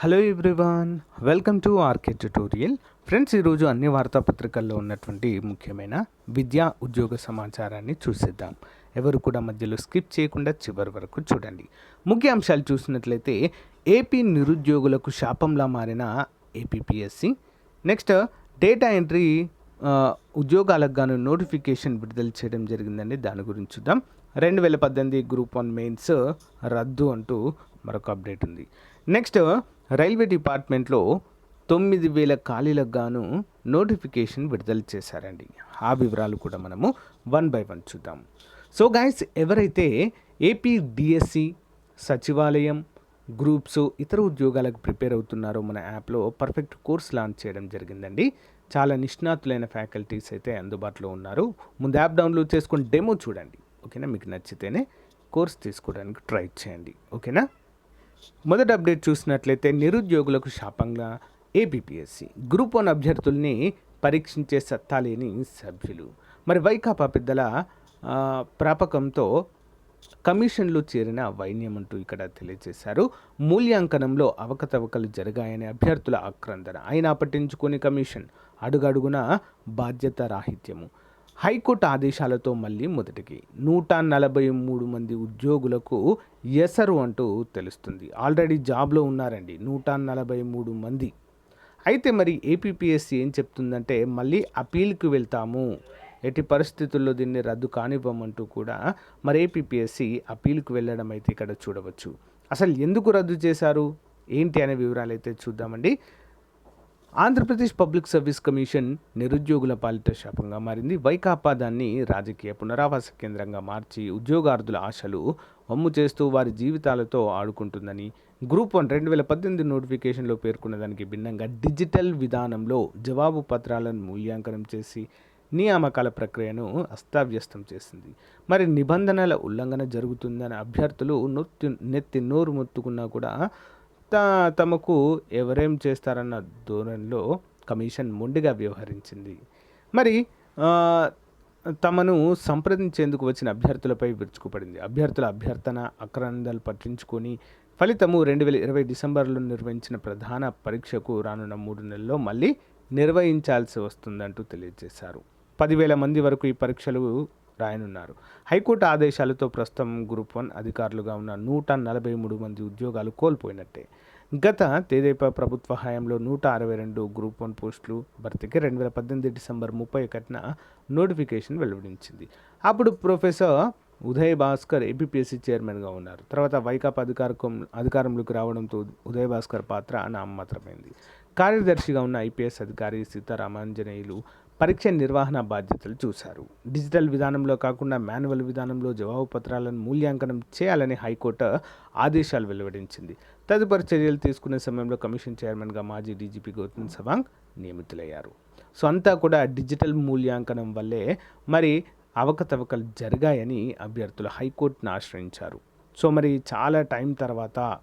Hello everyone welcome to RK tutorial. Friends ఈరోజు అన్ని వార్తాపత్రికల్లో ఉన్నటువంటి ముఖ్యమైన విద్యా ఉద్యోగ సమాచారాన్ని చూసేద్దాం. ఎవరు కూడా మధ్యలో స్కిప్ చేయకుండా చివరి వరకు చూడండి. ముఖ్య అంశాలు చూసినట్లయితే ఏపీ నిరుద్యోగులకు శాపంలా మారిన ఏపీపీఎస్సి. నెక్స్ట్ డేటా ఎంట్రీ ఉద్యోగాలకు గాను నోటిఫికేషన్ విడుదల చేయడం జరిగిందండి. దాని గురించి చూద్దాం. రెండు వేల పద్దెనిమిది గ్రూప్ వన్ మెయిన్స్ రద్దు అంటూ మరొక అప్డేట్ ఉంది. నెక్స్ట్ రైల్వే డిపార్ట్మెంట్లో తొమ్మిది వేల ఖాళీలకు గాను నోటిఫికేషన్ విడుదల చేశారండి. ఆ వివరాలు కూడా మనము వన్ బై వన్ చూద్దాం. సో గాయస్ ఎవరైతే ఏపీ డిఎస్సి సచివాలయం గ్రూప్స్ ఇతర ఉద్యోగాలకు ప్రిపేర్ అవుతున్నారో మన యాప్లో పర్ఫెక్ట్ కోర్స్ లాంచ్ చేయడం జరిగిందండి. చాలా నిష్ణాతులైన ఫ్యాకల్టీస్ అయితే అందుబాటులో ఉన్నారు. ముందు యాప్ డౌన్లోడ్ చేసుకుని డెమో చూడండి. ఓకేనా? మీకు నచ్చితేనే కోర్స్ తీసుకోవడానికి ట్రై చేయండి. ఓకేనా? మొదటి అప్డేట్ చూసినట్లయితే నిరుద్యోగులకు శాపంగా ఏపీపీఎస్సి గ్రూప్ వన్ అభ్యర్థుల్ని పరీక్షించే సత్తా లేని సభ్యులు. మరి వైకాపా పెద్దల ప్రాపకంతో కమిషన్లు చేరిన వైన్యం అంటూ ఇక్కడ తెలియజేశారు. మూల్యాంకనంలో అవకతవకలు జరిగాయని అభ్యర్థుల ఆక్రందన. అయినా పట్టించుకొని కమిషన్ అడుగడుగున బాధ్యత రాహిత్యము. హైకోర్టు ఆదేశాలతో మళ్ళీ మొదటికి నూట నలభై మూడు మంది ఉద్యోగులకు ఎసరు అంటూ తెలుస్తుంది. ఆల్రెడీ జాబ్లో ఉన్నారండి నూట నలభై మూడు మంది. అయితే మరి ఏపీపీఎస్సీ ఏం చెప్తుందంటే మళ్ళీ అపీల్కి వెళ్తాము. ఎట్టి పరిస్థితుల్లో దీన్ని రద్దు కానివ్వమంటూ కూడా మరి ఏపీపీఎస్సీ అపీల్కి వెళ్ళడం అయితే ఇక్కడ చూడవచ్చు. అసలు ఎందుకు రద్దు చేశారు? ఏంటి అనే వివరాలు అయితే చూద్దామండి. ఆంధ్రప్రదేశ్ పబ్లిక్ సర్వీస్ కమిషన్ నిరుద్యోగుల పాలిట శాపంగా మారింది. వైకాపా దాన్ని రాజకీయ పునరావాస కేంద్రంగా మార్చి ఉద్యోగార్థుల ఆశలు వమ్ము చేస్తూ వారి జీవితాలతో ఆడుకుంటుందని గ్రూప్ వన్ రెండు వేల పద్దెనిమిది నోటిఫికేషన్లో పేర్కొన్న దానికి భిన్నంగా డిజిటల్ విధానంలో జవాబు పత్రాలను మూల్యాంకనం చేసి నియామకాల ప్రక్రియను అస్తావ్యస్తం చేసింది. మరి నిబంధనల ఉల్లంఘన జరుగుతుందని అభ్యర్థులు నొత్తి నెత్తి నోరు మొత్తుకున్నా కూడా తమకు ఎవరేం చేస్తారన్న ధోరణిలో కమిషన్ మొండిగా వ్యవహరించింది. మరి తమను సంప్రదించేందుకు వచ్చిన అభ్యర్థులపై విరుచుకుపడింది. అభ్యర్థుల అభ్యర్థన అక్రందాలు పట్టించుకొని ఫలితము రెండు వేల ఇరవై డిసెంబర్లో నిర్వహించిన ప్రధాన పరీక్షకు రానున్న మూడు నెలల్లో మళ్ళీ నిర్వహించాల్సి వస్తుందంటూ తెలియజేశారు. పదివేల మంది వరకు ఈ పరీక్షలు రాయనున్నారు. హైకోర్టు ఆదేశాలతో ప్రస్తుతం గ్రూప్ వన్ అధికారులుగా ఉన్న నూట నలభై మూడు మంది ఉద్యోగాలు కోల్పోయినట్టే. గత తేదీపా ప్రభుత్వ హయాంలో నూట అరవై రెండు గ్రూప్ వన్ పోస్టులు భర్తీకి రెండు వేల పద్దెనిమిది డిసెంబర్ ముప్పై ఒకటిన నోటిఫికేషన్ వెలువడించింది. అప్పుడు ప్రొఫెసర్ ఉదయ్ భాస్కర్ ఏపీపీఎస్సీ చైర్మన్గా ఉన్నారు. తర్వాత వైకాపా అధికారకం అధికారంలోకి రావడంతో ఉదయ్ భాస్కర్ పాత్ర నామమాత్రమైంది కార్యదర్శిగా ఉన్న ఐపీఎస్ అధికారి సీతారామాంజనేయులు పరీక్ష నిర్వహణ బాధ్యతలు చూశారు. డిజిటల్ విధానంలో కాకుండా మాన్యువల్ విధానంలో జవాబు పత్రాలను మూల్యాంకనం చేయాలని హైకోర్టు ఆదేశాలు వెలువడించింది. తదుపరి చర్యలు తీసుకునే సమయంలో కమిషన్ చైర్మన్గా మాజీ డీజీపీ గౌతమ్ సవాంగ్ నియమితులయ్యారు. సో అంతా కూడా డిజిటల్ మూల్యాంకనం వల్లే మరి అవకతవకలు జరిగాయని అభ్యర్థులు హైకోర్టును ఆశ్రయించారు. సో మరి చాలా టైం తర్వాత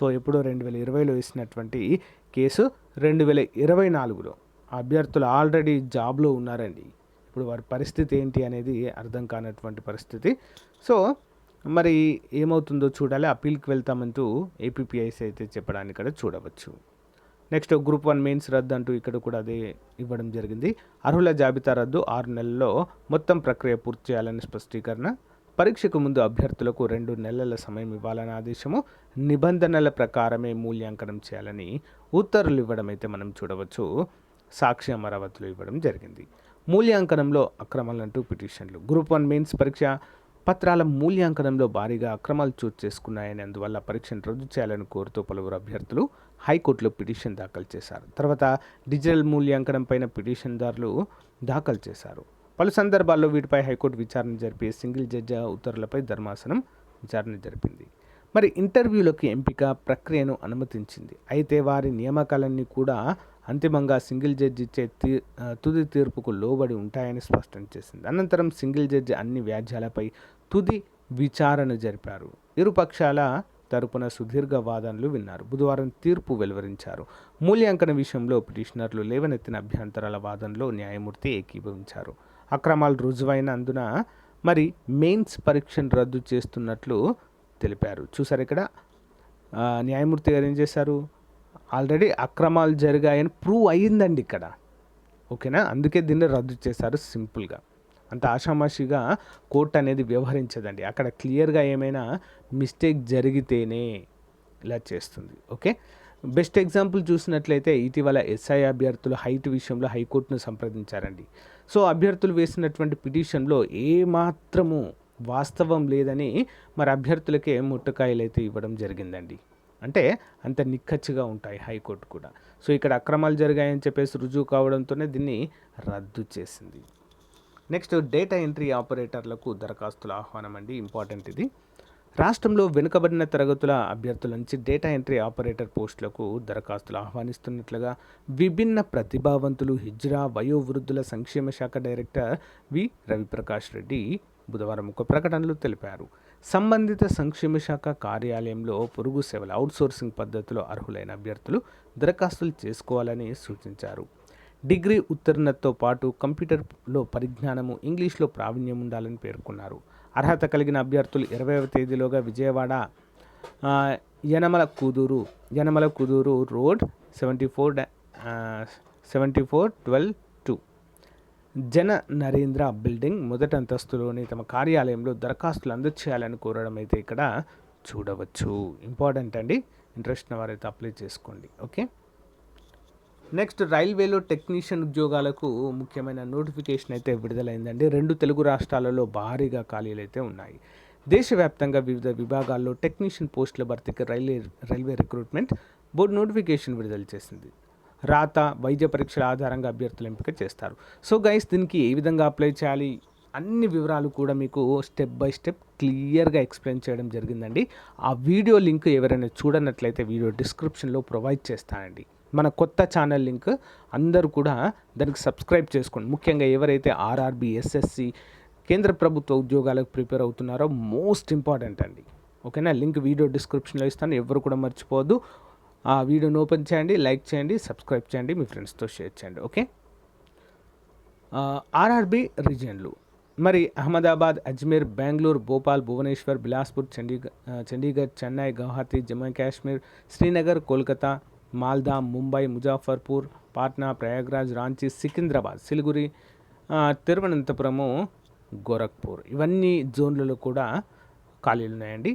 సో ఎప్పుడో రెండు వేల ఇరవైలో వేసినటువంటి కేసు రెండు వేల ఇరవై నాలుగులో అభ్యర్థులు ఆల్రెడీ జాబ్లో ఉన్నారండి. ఇప్పుడు వారి పరిస్థితి ఏంటి అనేది అర్థం కానటువంటి పరిస్థితి. సో మరి ఏమవుతుందో చూడాలి. అప్పీల్కి వెళ్తామంటూ ఏపీపీఐసి అయితే చెప్పడానికి ఇక్కడ చూడవచ్చు. నెక్స్ట్ గ్రూప్ వన్ మెయిన్స్ రద్దు అంటూ ఇక్కడ కూడా అదే ఇవ్వడం జరిగింది. అర్హుల జాబితా రద్దు ఆరు నెలల్లో మొత్తం ప్రక్రియ పూర్తి చేయాలని స్పష్టీకరణ. పరీక్షకు ముందు అభ్యర్థులకు రెండు నెలల సమయం ఇవ్వాలని ఆదేశము. నిబంధనల ప్రకారమే మూల్యాంకనం చేయాలని ఉత్తర్వులు ఇవ్వడం అయితే మనం చూడవచ్చు. సాక్షి అమరావతిలో ఇవ్వడం జరిగింది. మూల్యాంకనంలో అక్రమాలంటూ పిటిషన్లు. గ్రూప్ వన్ మెయిన్స్ పరీక్ష పత్రాల మూల్యాంకనంలో భారీగా అక్రమాలు చోటు చేసుకున్నాయని అందువల్ల పరీక్షను రద్దు చేయాలని కోరుతూ పలువురు అభ్యర్థులు హైకోర్టులో పిటిషన్ దాఖలు చేశారు. తర్వాత డిజిటల్ మూల్యాంకనం పైన పిటిషన్దారులు దాఖలు చేశారు. పలు సందర్భాల్లో వీటిపై హైకోర్టు విచారణ జరిపి సింగిల్ జడ్జి ఉత్తర్వులపై ధర్మాసనం విచారణ జరిపింది. మరి ఇంటర్వ్యూలకు ఎంపిక ప్రక్రియను అనుమతించింది. అయితే వారి నియామకాలన్నీ కూడా అంతిమంగా సింగిల్ జడ్జి ఇచ్చే తీ తుది తీర్పుకు లోబడి ఉంటాయని స్పష్టం చేసింది. అనంతరం సింగిల్ జడ్జి అన్ని వ్యాజ్యాలపై తుది విచారణ జరిపారు. ఇరుపక్షాల తరపున సుదీర్ఘ వాదనలు విన్నారు. బుధవారం తీర్పు వెలువరించారు. మూల్యాంకన విషయంలో పిటిషనర్లు లేవనెత్తిన అభ్యంతరాల వాదనలో న్యాయమూర్తి ఏకీభవించారు. అక్రమాలు రుజువైనందున మరి మెయిన్స్ పరీక్షను రద్దు చేస్తున్నట్లు తెలిపారు. చూసారు ఇక్కడ. న్యాయమూర్తి గారు ఏం చేశారు? ఆల్రెడీ అక్రమాలు జరిగాయని ప్రూవ్ అయ్యిందండి ఇక్కడ. ఓకేనా? అందుకే దీన్ని రద్దు చేశారు సింపుల్గా. అంత ఆషామాషిగా కోర్టు అనేది వ్యవహరించదండి. అక్కడ క్లియర్గా ఏమైనా మిస్టేక్ జరిగితేనే ఇలా చేస్తుంది. ఓకే? బెస్ట్ ఎగ్జాంపుల్ చూసినట్లయితే ఇటీవల ఎస్ఐ అభ్యర్థులు హైట్ విషయంలో హైకోర్టును సంప్రదించారండి. సో అభ్యర్థులు వేసినటువంటి పిటిషన్లో ఏమాత్రము వాస్తవం లేదని మరి అభ్యర్థులకే ముట్టకాయలు అయితే ఇవ్వడం జరిగిందండి. అంటే అంత నిక్కచ్చిగా ఉంటాయి హైకోర్టు కూడా. సో ఇక్కడ అక్రమాలు జరిగాయని చెప్పేసి రుజువు కావడంతోనే దీన్ని రద్దు చేసింది. నెక్స్ట్ డేటా ఎంట్రీ ఆపరేటర్లకు దరఖాస్తుల ఆహ్వానం అండి. ఇంపార్టెంట్ ఇది. రాష్ట్రంలో వెనుకబడిన తరగతుల అభ్యర్థుల నుంచి డేటా ఎంట్రీ ఆపరేటర్ పోస్టులకు దరఖాస్తులు ఆహ్వానిస్తున్నట్లుగా విభిన్న ప్రతిభావంతులు హిజ్రా వయోవృద్ధుల సంక్షేమ శాఖ డైరెక్టర్ వి. రవిప్రకాష్ రెడ్డి బుధవారం ఒక ప్రకటనలో తెలిపారు. సంబంధిత సంక్షేమ శాఖ కార్యాలయంలో పొరుగు సేవల అవుట్సోర్సింగ్ పద్ధతిలో అర్హులైన అభ్యర్థులు దరఖాస్తులు చేసుకోవాలని సూచించారు. డిగ్రీ ఉత్తీర్ణతతో పాటు కంప్యూటర్లో పరిజ్ఞానము ఇంగ్లీష్లో ప్రావీణ్యం ఉండాలని పేర్కొన్నారు. అర్హత కలిగిన అభ్యర్థులు ఇరవైవ తేదీలోగా Vijayawada Yanamala Kuduru Yanamala Kuduru road seventy four seventy four twelve Jana Narendra building మొదటి అంతస్తులోని తమ కార్యాలయంలో దరఖాస్తులు అందచేయాలని కోరడం అయితే ఇక్కడ చూడవచ్చు. ఇంపార్టెంట్ అండి. ఇంట్రెస్ట్ ఉన్న వారైతే అప్లై చేసుకోండి. ఓకే? నెక్స్ట్ రైల్వేలో టెక్నీషియన్ ఉద్యోగాలకు ముఖ్యమైన నోటిఫికేషన్ అయితే విడుదలైందండి. రెండు తెలుగు రాష్ట్రాలలో భారీగా ఖాళీలు అయితే ఉన్నాయి. దేశవ్యాప్తంగా వివిధ విభాగాల్లో టెక్నీషియన్ పోస్టుల భర్తీకి railway railway recruitment board notification విడుదల చేసింది. రాత వైద్య పరీక్షల ఆధారంగా అభ్యర్థులు ఎంపిక చేస్తారు. సో గైస్ దీనికి ఏ విధంగా అప్లై చేయాలి? అన్ని వివరాలు కూడా మీకు స్టెప్ బై స్టెప్ క్లియర్గా ఎక్స్ప్లెయిన్ చేయడం జరిగిందండి. ఆ వీడియో లింక్ ఎవరైనా చూడనట్లయితే వీడియో డిస్క్రిప్షన్లో ప్రొవైడ్ చేస్తానండి. మన కొత్త ఛానల్ లింక్ అందరూ కూడా దానికి సబ్స్క్రైబ్ చేసుకోండి. ముఖ్యంగా ఎవరైతే ఆర్ఆర్బి ఎస్ఎస్సి కేంద్ర ప్రభుత్వ ఉద్యోగాలకు ప్రిపేర్ అవుతున్నారో మోస్ట్ ఇంపార్టెంట్ అండి. ఓకేనా? లింక్ వీడియో డిస్క్రిప్షన్లో ఇస్తాను. ఎవరు కూడా మర్చిపోవద్దు. ఆ వీడియోని ఓపెన్ చేయండి లైక్ చేయండి సబ్స్క్రైబ్ చేయండి మీ ఫ్రెండ్స్తో షేర్ చేయండి ఓకే? ఆర్ఆర్బి రీజియన్లు. మరి అహ్మదాబాద్ అజ్మీర్ బెంగళూరు భోపాల్ భువనేశ్వర్ బిలాస్పూర్ చండీగఢ్ చండీగఢ్ చెన్నై గౌహతి జమ్మూ కాశ్మీర్ శ్రీనగర్ కోల్కతా మాల్దా ముంబై ముజాఫర్పూర్ పాట్నా ప్రయాగ్రాజ్ రాంచీ సికింద్రాబాద్ సిలిగురి తిరువనంతపురము గోరఖ్పూర్. ఇవన్నీ జోన్లలో కూడా ఖాళీలు ఉన్నాయండి.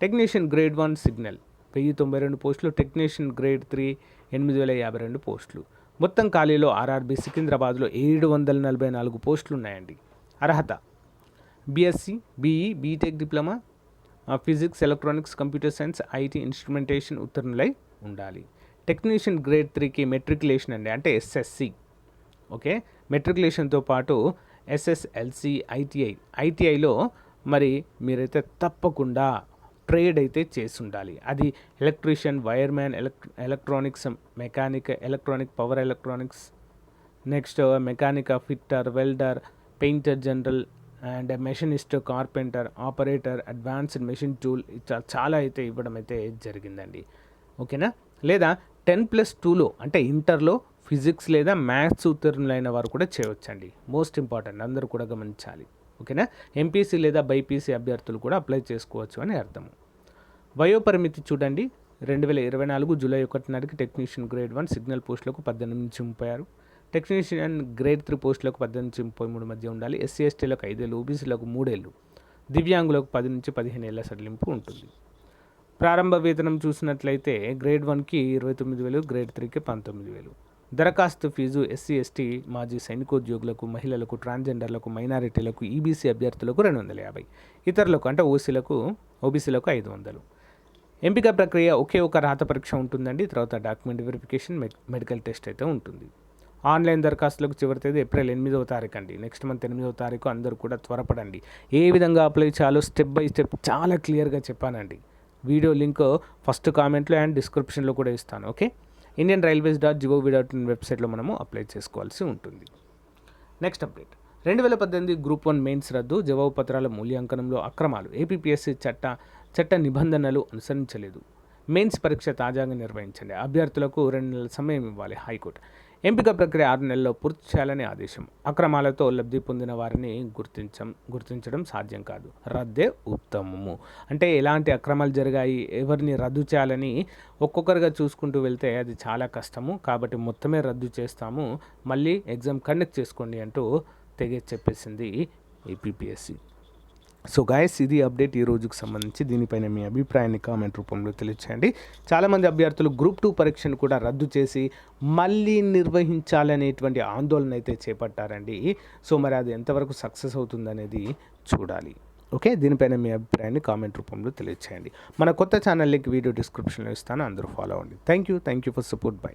Technician grade one signal. వెయ్యి తొంభై రెండు పోస్టులు టెక్నీషియన్ గ్రేడ్ త్రీ ఎనిమిది వేల యాభై రెండు పోస్టులు. మొత్తం ఖాళీలో ఆర్ఆర్బి సికింద్రాబాద్లో ఏడు వందల నలభై నాలుగు పోస్టులు ఉన్నాయండి అర్హత BSc BE BTech diploma physics electronics computer science IT instrumentation ఉత్తీర్ణులై ఉండాలి. టెక్నీషియన్ గ్రేడ్ త్రీకి మెట్రికులేషన్ అండి అంటే ఎస్ఎస్సి. ఓకే? మెట్రికులేషన్తో పాటు ఎస్ఎస్ఎల్సి ఐటీఐ. ఐటీఐలో మరి మీరైతే తప్పకుండా ట్రేడ్ అయితే చేసి ఉండాలి అది electrician wireman ఎలక్ట్ర electronics mechanic electronic power electronics next mechanic fitter welder painter general and machinist carpenter operator advanced machine tool చాలా అయితే ఇవ్వడం అయితే జరిగిందండి. ఓకేనా? లేదా టెన్ ప్లస్ టూలో అంటే ఇంటర్లో ఫిజిక్స్ లేదా మ్యాథ్స్ ఉత్తీర్ణులైన వారు కూడా చేయవచ్చండి. Most important. అందరూ కూడా గమనించాలి. ఓకేనా? ఎంపీసీ లేదా బైపీసీ అభ్యర్థులు కూడా అప్లై చేసుకోవచ్చు అని అర్థం వయోపరిమితి చూడండి. రెండు వేల ఇరవై నాలుగు జూలై ఒకటి నాటికి టెక్నీషియన్ గ్రేడ్ వన్ సిగ్నల్ పోస్టులకు పద్దెనిమిది నుంచి ముప్పై ఆరు టెక్నీషియన్ గ్రేడ్ త్రీ పోస్టులకు పద్దెనిమిది నుంచి ముప్పై మూడు మధ్య ఉండాలి. ఎస్సీ ఎస్టీలకు ఐదేళ్ళు ఓబీసీలకు మూడేళ్ళు దివ్యాంగులకు పది నుంచి పదిహేను ఏళ్ళ సడలింపు ఉంటుంది. ప్రారంభ వేతనం చూసినట్లయితే గ్రేడ్ వన్కి ఇరవై తొమ్మిది వేలు గ్రేడ్ త్రీకి పంతొమ్మిది వేలు. దరఖాస్తు ఫీజు ఎస్సీ ఎస్టీ మాజీ సైనికోద్యోగులకు మహిళలకు ట్రాన్స్జెండర్లకు మైనారిటీలకు ఈబీసీ అభ్యర్థులకు రెండు వందల యాభై. ఇతరులకు అంటే ఓసీలకు ఓబీసీలకు ఐదు వందలు. ఎంపిక ప్రక్రియ ఒకే ఒక రాత పరీక్ష ఉంటుందండి. తర్వాత డాక్యుమెంట్ వెరిఫికేషన్ మెడికల్ టెస్ట్ అయితే ఉంటుంది. ఆన్లైన్ దరఖాస్తులకు చివరి తేదీ ఏప్రిల్ ఎనిమిదవ తారీఖు అండి. నెక్స్ట్ మంత్ ఎనిమిదవ తారీఖు అందరూ కూడా త్వరపడండి. ఏ విధంగా అప్లై చేయాలో స్టెప్ బై స్టెప్ చాలా క్లియర్గా చెప్పానండి. వీడియో లింక్ ఫస్ట్ కామెంట్లో అండ్ డిస్క్రిప్షన్లో కూడా ఇస్తాను. Okay? Indian railways dot GOV dot in వెబ్సైట్లో మనము అప్లై చేసుకోవాల్సి ఉంటుంది. నెక్స్ట్ అప్డేట్ రెండు వేల పద్దెనిమిది గ్రూప్ వన్ మెయిన్స్ రద్దు జవాబు పత్రాల మూల్యాంకనంలో అక్రమాలు. ఏపీపీఎస్సీ చట్ట చట్ట నిబంధనలు అనుసరించలేదు. మెయిన్స్ పరీక్ష తాజాగా నిర్వహించండి. అభ్యర్థులకు రెండు నెలల సమయం ఇవ్వాలి హైకోర్టు. ఎంపిక ప్రక్రియ ఆరు నెలల్లో పూర్తి చేయాలని ఆదేశం. అక్రమాలతో లబ్ధి పొందిన వారిని గుర్తించం గుర్తించడం సాధ్యం కాదు. రద్దే ఉత్తమము. అంటే ఎలాంటి అక్రమాలు జరిగాయి ఎవరిని రద్దు చేయాలని ఒక్కొక్కరుగా చూసుకుంటూ వెళ్తే అది చాలా కష్టము. కాబట్టి మొత్తమే రద్దు చేస్తాము. మళ్ళీ ఎగ్జామ్ కండక్ట్ చేసుకోండి అంటూ తెగే చెప్పేసింది ఏపీపీఎస్సీ సో గాయస్ ఇది అప్డేట్ ఈ రోజుకు సంబంధించి దీనిపైన మీ అభిప్రాయాన్ని కామెంట్ రూపంలో తెలియచేయండి. చాలామంది అభ్యర్థులు గ్రూప్ టూ పరీక్షను కూడా రద్దు చేసి మళ్ళీ నిర్వహించాలనేటువంటి ఆందోళన అయితే చేపట్టారండి. సో మరి అది ఎంతవరకు సక్సెస్ అవుతుందనేది చూడాలి. ఓకే దీనిపైన మీ అభిప్రాయాన్ని కామెంట్ రూపంలో తెలియచేయండి. మన కొత్త ఛానల్ లింక్ వీడియో డిస్క్రిప్షన్లో ఇస్తాను. అందరూ ఫాలో అవ్వండి. Thank you thank you for support bye